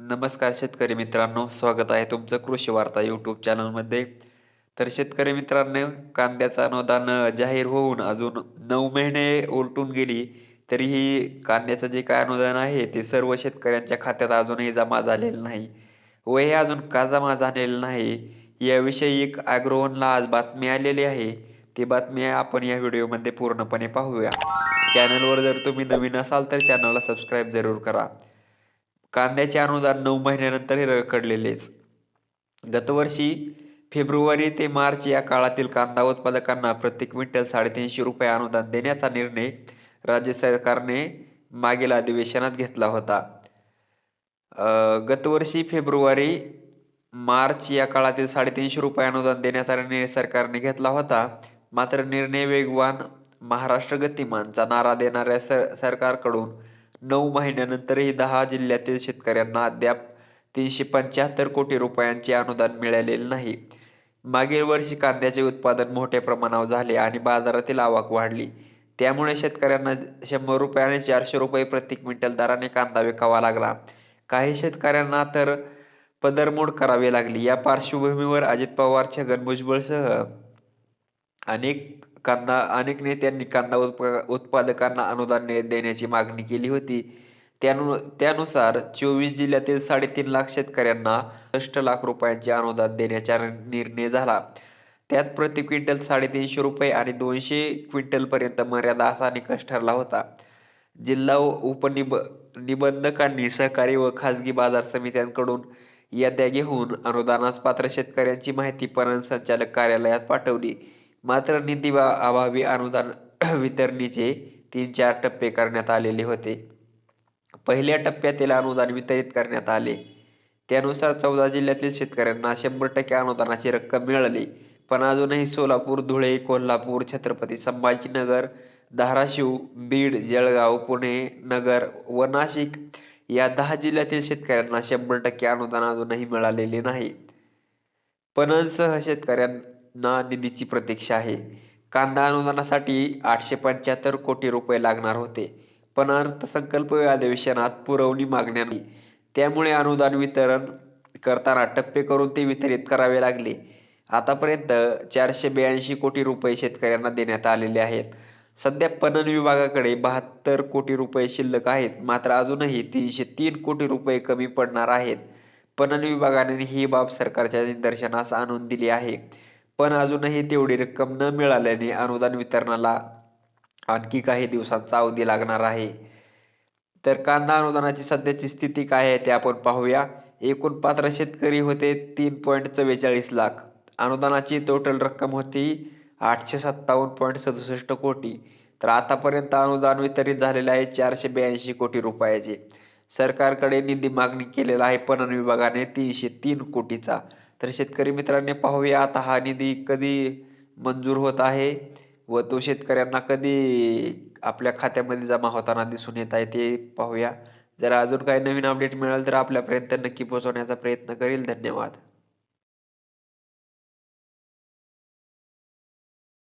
नमस्कार शेतकरी मित्रांनो स्वागत आहे तुमचं कृषी वार्ता यूट्यूब चॅनलमध्ये तर शेतकरी मित्रांनो कांद्याचं अनुदान जाहीर होऊन अजून नऊ महिने उलटून गेली तरीही कांद्याचं जे काय अनुदान आहे ते सर्व शेतकऱ्यांच्या खात्यात अजूनही जमा झालेलं नाही. व हे अजून का जमा झालेलं नाही याविषयी एक ॲग्रोवनला आज बातमी आलेली आहे. ती बातमी आपण या व्हिडिओमध्ये पूर्णपणे पाहूया. चॅनलवर जर तुम्ही नवीन असाल तर चॅनलला सबस्क्राईब जरूर करा. कांद्याचे अनुदान नऊ महिन्यानंतरही रखडलेलेच. गतवर्षी फेब्रुवारी ते मार्च या काळातील कांदा उत्पादकांना प्रति क्विंटल साडेतीनशे रुपये अनुदान देण्याचा निर्णय राज्य सरकारने मागील अधिवेशनात घेतला होता. गतवर्षी फेब्रुवारी मार्च या काळातील साडेतीनशे रुपये अनुदान देण्याचा निर्णय सरकारने घेतला होता. मात्र निर्णय वेगवान महाराष्ट्र गतिमानचा नारा देणाऱ्या सर सरकारकडून नऊ महिन्यानंतरही दहा जिल्ह्यातील शेतकऱ्यांना अद्याप तीनशे पंच्याहत्तर कोटी रुपयांचे अनुदान मिळालेले नाही. मागील वर्षी कांद्याचे उत्पादन मोठ्या प्रमाणावर झाले आणि बाजारातील आवक वाढली. त्यामुळे शेतकऱ्यांना शंभर रुपये आणि चारशे रुपये प्रति क्विंटल दराने कांदा विकावा लागला. काही शेतकऱ्यांना तर पदरमोड करावी लागली. या पार्श्वभूमीवर अजित पवार छगन भुजबळसह अनेक कांदा अनेक नेत्यांनी कांदा उत्प उत्पादकांना अनुदान दे- देण्याची मागणी केली होती. त्यानु त्यानुसार चोवीस जिल्ह्यातील साडेतीन लाख शेतकऱ्यांना सष्ट लाख रुपयांचे अनुदान देण्याचा निर्णय झाला. त्यात प्रति क्विंटल साडेतीनशे रुपये आणि दोनशे क्विंटलपर्यंत मर्यादा असा निकष ठरला होता. जिल्हा उपनिब निबंधकांनी सहकारी व खाजगी बाजार समित्यांकडून याद्या घेऊन अनुदानास पात्र शेतकऱ्यांची माहिती पणन संचालक कार्यालयात पाठवली. मात्र निधी अभावी अनुदान वितरणीचे तीन चार टप्पे करण्यात आलेले होते. पहिल्या टप्प्यातील अनुदान वितरित करण्यात आले. त्यानुसार चौदा जिल्ह्यातील शेतकऱ्यांना शंभर टक्के अनुदानाची रक्कम मिळाली. पण अजूनही सोलापूर धुळे कोल्हापूर छत्रपती संभाजीनगर धाराशिव बीड जळगाव पुणे नगर व नाशिक या दहा जिल्ह्यातील शेतकऱ्यांना शंभर टक्के अनुदान अजूनही मिळालेले नाही. पणनसह ना निधीची प्रतीक्षा आहे. कांदा अनुदानासाठी आठशे पंच्याहत्तर कोटी रुपये लागणार होते. पण अर्थसंकल्प अधिवेशनात पुरवणी मागण्या नाही. त्यामुळे अनुदान वितरण करताना टप्पे करून ते वितरित करावे लागले. आतापर्यंत चारशे ब्याऐंशी कोटी रुपये शेतकऱ्यांना देण्यात आलेले आहेत. सध्या पणन विभागाकडे बहात्तर कोटी रुपये शिल्लक आहेत. मात्र अजूनही तीनशे तीन कोटी रुपये कमी पडणार आहेत. पणन विभागाने ही बाब सरकारच्या निदर्शनास आणून दिली आहे. पण अजूनही तेवढी रक्कम न मिळाल्याने अनुदान वितरणाला आणखी काही दिवसांचा अवधी लागणार आहे. तर कांदा अनुदानाची सध्याची स्थिती काय आहे ते आपण पाहूया. एकूण पात्र शेतकरी होते तीन पॉईंट चव्वेचाळीस लाख. अनुदानाची टोटल रक्कम होती आठशे सत्तावन्न पॉईंट सदुसष्ट कोटी. तर आतापर्यंत अनुदान वितरित झालेले आहे चारशे ब्याऐंशी कोटी रुपयाचे. सरकारकडे निधी मागणी केलेला आहे पणन विभागाने तीनशे तीन कोटीचा. तर शेतकरी मित्रांनी पाहूया आता हा निधी कधी मंजूर होत आहे व तो शेतकऱ्यांना कधी आपल्या खात्यामध्ये जमा होताना दिसून येत आहे ते पाहूया. जर अजून काही नवीन अपडेट मिळाल तर आपल्यापर्यंत नक्की पोहोचवण्याचा प्रयत्न करेल. धन्यवाद.